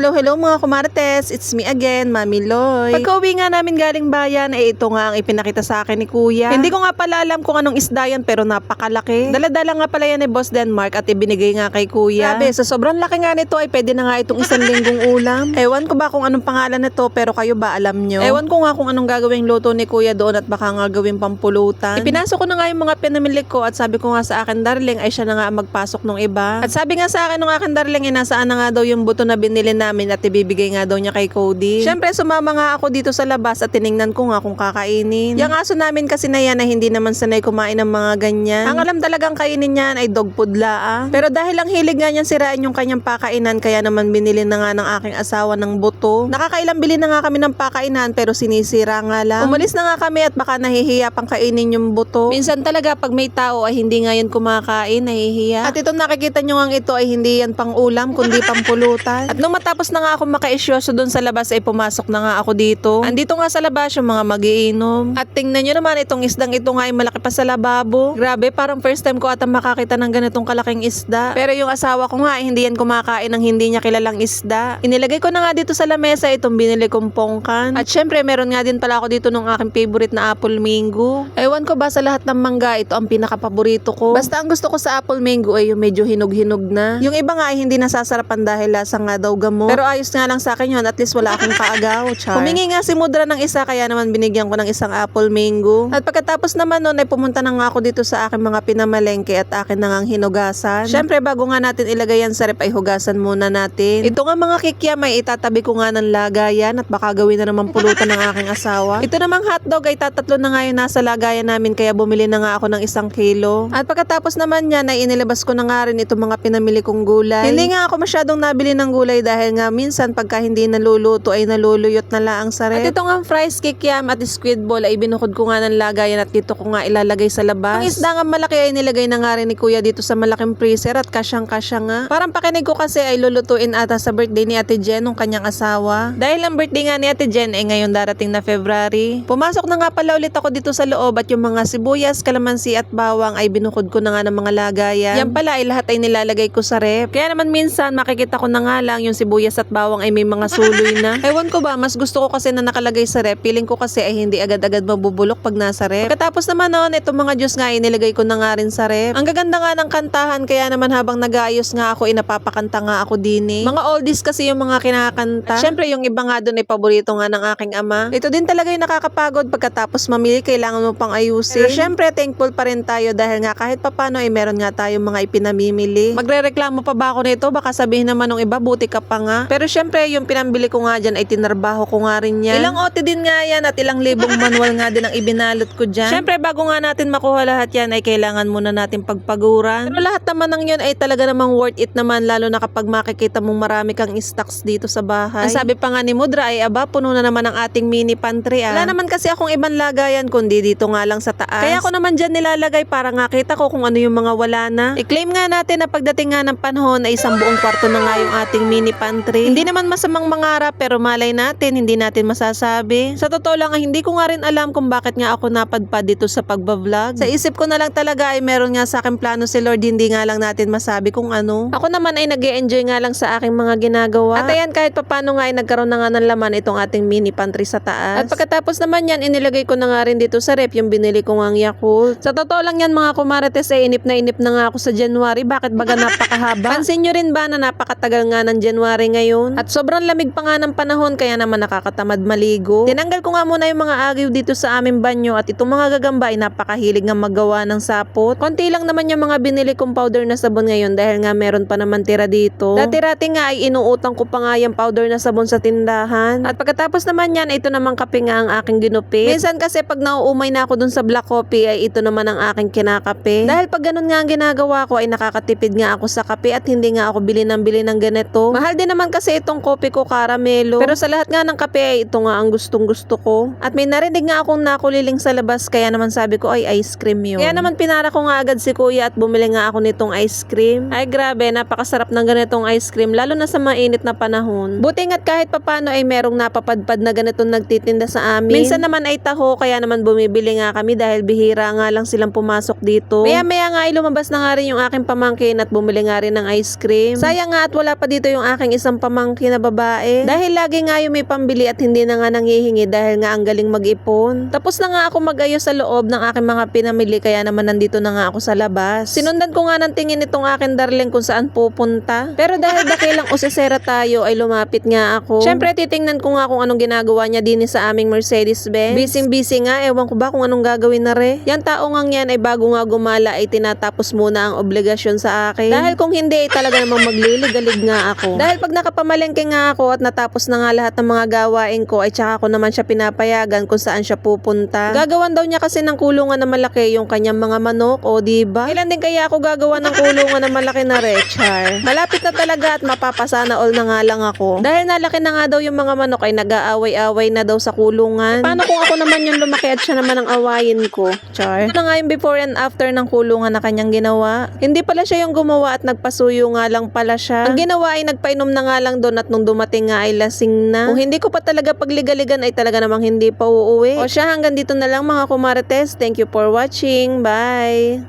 Hello, hello mga kumartes. It's me again, Mami Loy. Pagka uwi nga namin galing bayan, eh ito nga ang ipinakita sa akin ni Kuya. Hindi ko nga pala alam kung anong isda yan pero napakalaki. Daladala nga pala yan ni Boss Denmark at ibinigay nga kay Kuya. Grabe, sa sobrang laki nga nito ay pwede na nga itong isang linggong ulam. Ewan ko ba kung anong pangalan nito pero kayo ba alam nyo? Ewan ko nga kung anong gagawing luto ni Kuya doon at baka nga gawing pampulutan. Ipinasok ko na nga yung mga pinamili ko at sabi ko nga sa akin, darling, ay siya na nga magpasok nung iba. At sabi nga sa akin nung akin, darling, eh, nasaan na nga daw yung buto na binili namin at ibibigay nga daw niya kay Cody. Siyempre, sumama nga ako dito sa labas at tiningnan ko nga kung kakainin. Yung aso namin kasi na yan na hindi naman sanay kumain ng mga ganyan. Ang alam talagang kainin niyan ay dog food laa. Pero dahil ang hilig nga niyan sirain yung kanyang pakainan, kaya naman binili na nga ng aking asawa ng buto. Nakakailang bili na nga kami ng pakainan pero sinisira nga lang. Umalis na nga kami at baka nahihiya pang kainin yung buto. Minsan talaga pag may tao ay hindi nga yan kumakain, nahihiya. At itong nakikita nyo nga ito ay hindi yan pang ulam kundi pang pulutan. At nung matapos na nga ako makaisyoso doon sa labas ay pumasok na nga ako dito. Andito nga sa labas yung mga magiinom. At tingnan nyo naman itong isdang ito nga ay malaki pa sa lababo. Grabe, parang first time ko ata makakita ng ganitong kalaking isda. Pero yung asawa ko nga ay hindi yan kumakain ng hindi niya kilalang isda. Inilagay ko na nga dito sa lamesa itong binili kong pongkan. At syempre meron nga din pala ako dito nung aking favorite na apple mango. Ewan ko ba sa lahat ng mangga ito ang pinakapaborito ko. Basta ang gusto ko sa apple mango ay yung medyo hinog-hinog na. Yung iba nga ay hindi nasasarapan dahil lasa nga daw gamot. Pero ayos nga lang sa akin yun. At least wala akong kaagaw. Char. Humingi nga si Mudra ng isa kaya naman binigyan ko ng isang apple mango. At pagkatapos naman nun ay pumunta na nga ako dito sa aking mga pinamalengke at akin na nga hinugasan. Syempre bago nga natin ilagay yan sa rep ay hugasan muna natin. Ito nga mga kikya may itatabi ko nga ng lagayan at baka gawin na naman pulutan ng aking asawa. Ito namang hotdog ay tatatlo na nga yun nasa lagayan namin kaya bumili na nga ako ng isang kilo. At pagkatapos naman yan ay inilabas ko na nga rin itong mga pinamili kong gulay. Hindi nga ako masyadong nabili ng gulay dahil nga minsan pagka hindi naluluto ay naluluyot na laang sa rep. At ito nga fries kikiam at squid ball ay binukod ko nga ng lagayan at dito ko nga ilalagay sa labas. Ang isda nga malaki ay nilagay na nga rin ni kuya dito sa malaking freezer at kasyang kasya nga. Parang pakinig ko kasi ay lulutuin ata sa birthday ni Ate Jen nung kanyang asawa. Dahil ang birthday nga ni Ate Jen ay ngayon darating na February. Pumasok na nga pala ulit ako dito sa loob at yung mga sibuyas, kalamansi at bawang ay binukod ko na nga ng mga lagayan. Yan pala ay lahat ay nilalagay ko sa rep. Kaya naman minsan makikita ko na nga lang yung sibuyas at bawang ay may mga suloy na. Ewan ko ba, mas gusto ko kasi na nakalagay sa rep. Feeling ko kasi ay hindi agad-agad mabubulok pag nasa rep. Pagkatapos naman noon, itong mga juice nga ay nilagay ko na nga rin sa rep. Ang gaganda nga ng kantahan kaya naman habang nag-aayos nga ako, inapapakanta nga ako din eh. Mga oldies kasi yung mga kinakanta. Syempre yung iba nga doon ay paborito nga ng aking ama. Ito din talaga yung nakakapagod pagkatapos mamili, kailangan mo pang ayusin. Pero syempre thankful pa rin tayo dahil nga kahit papano ay meron nga tayong mga ipinamimili. Magrereklamo pa ba ako nito? Baka sabihin naman ng iba, buti ka pa nga. Pero syempre yung pinambili ko nga dyan ay tinarbaho ko nga rin yan. Ilang OT din nga yan at ilang libong manual nga din ang ibinalot ko dyan. Syempre bago nga natin makuha lahat yan ay kailangan muna natin pagpaguran. Pero lahat naman ng yun ay talaga namang worth it naman lalo na kapag makikita mong marami kang stocks dito sa bahay. Ang sabi pa nga ni Mudra ay aba puno na naman ang ating mini pantry ah. Wala naman kasi akong ibang lagayan kundi dito nga lang sa taas. Kaya ako naman dyan nilalagay para nga kita ko kung ano yung mga wala na. I-claim nga natin na pagdating nga ng panahon ay isang buong kwarto na nga yung ating mini pantry. Hindi naman masamang mangarap pero malay natin hindi natin masasabi. Sa totoo lang ay hindi ko nga rin alam kung bakit nga ako napadpad dito sa pagbablog. Sa isip ko na lang talaga ay meron nga sa akin plano si Lord hindi nga lang natin masabi kung ano. Ako naman ay nag enjoy nga lang sa aking mga ginagawa. At ayan kahit papano nga ay nagkaroon na nga ng laman itong ating mini pantry sa taas. At pagkatapos naman yan inilagay ko na nga rin dito sa rep yung binili ko ngang Yakult. Sa totoo lang yan mga kumarites ay inip na inip na nga ako sa January. Bakit baga napakahaba? Pansin nyo rin ba na napakatagal nga ng January ngayon? At sobrang lamig pa nga ng panahon kaya naman nakakatamad maligo. Tinanggal ko nga muna yung mga agiw dito sa aming banyo at itong mga gagamba ay napakahilig nga maggawa ng sapot. Konti lang naman yung mga binili kong powder na sabon ngayon dahil nga meron pa naman tira dito. Dati-rati nga ay inuutang ko pa nga yung powder na sabon sa tindahan. At pagkatapos naman yan, ito namang kape nga ang aking ginupit. Minsan kasi pag nauumay na ako dun sa black coffee ay ito naman ang aking kinakape. Dahil pag ganun nga ang ginagawa ko ay nakakatipid nga ako sa kape at hindi nga ako bili ng bili ng ganito. Mahal din naman kasi itong kopi ko karamelo. Pero sa lahat nga ng kape ay ito nga ang gustong gusto ko. At may narinig nga akong nakuliling sa labas kaya naman sabi ko ay ice cream yun. Kaya naman pinara ko nga agad si kuya at bumili nga ako nitong ice cream. Ay grabe, napakasarap ng ganitong ice cream lalo na sa mainit na panahon. Buti nga't kahit papano ay merong napapadpad na ganitong nagtitinda sa amin. Minsan naman ay taho kaya naman bumibili nga kami dahil bihira nga lang silang pumasok dito. Maya maya nga ay lumabas na nga rin yung aking pamangkin at bumili nga rin ng ice cream. Sayang nga at wala pa dito yung aking isang isang pamangkin na babae. Dahil lagi nga yung may pambili at hindi na nga nangihingi dahil nga ang galing mag-ipon. Tapos na nga ako mag-ayos sa loob ng aking mga pinamili kaya naman nandito na nga ako sa labas. Sinundan ko nga ng tingin itong aking darling kung saan pupunta. Pero dahil dakilang usesera tayo ay lumapit nga ako. Syempre titingnan ko nga kung anong ginagawa niya din sa aming Mercedes-Benz. Busy-busy nga, ewan ko ba kung anong gagawin na re. Yan tao nga yan ay bago nga gumala ay tinatapos muna ang obligasyon sa akin. Dahil kung hindi ay talaga namang magliligalig nga ako. Dahil pag nakapamalengke nga ako at natapos na nga lahat ng mga gawain ko ay tsaka ko naman siya pinapayagan kung saan siya pupunta. Gagawan daw niya kasi ng kulungan na malaki yung kanyang mga manok o di ba? Kailan din kaya ako gagawa ng kulungan na malaki na Rechar? Malapit na talaga at mapapasana all na nga lang ako. Dahil nalaki na nga daw yung mga manok ay nag-aaway-away na daw sa kulungan. Eh, paano kung ako naman yung lumaki at siya naman ang awayin ko? Char. Ano nga yung before and after ng kulungan na kanyang ginawa? Hindi pala siya yung gumawa at nagpasuyo nga lang pala siya. Ang ginawa ay nagpainom na nga lang doon at nung dumating nga ay lasing na. Kung hindi ko pa talaga pagligaligan ay talaga namang hindi pa uuwi. O siya hanggang dito na lang mga kumarites. Thank you for watching. Bye!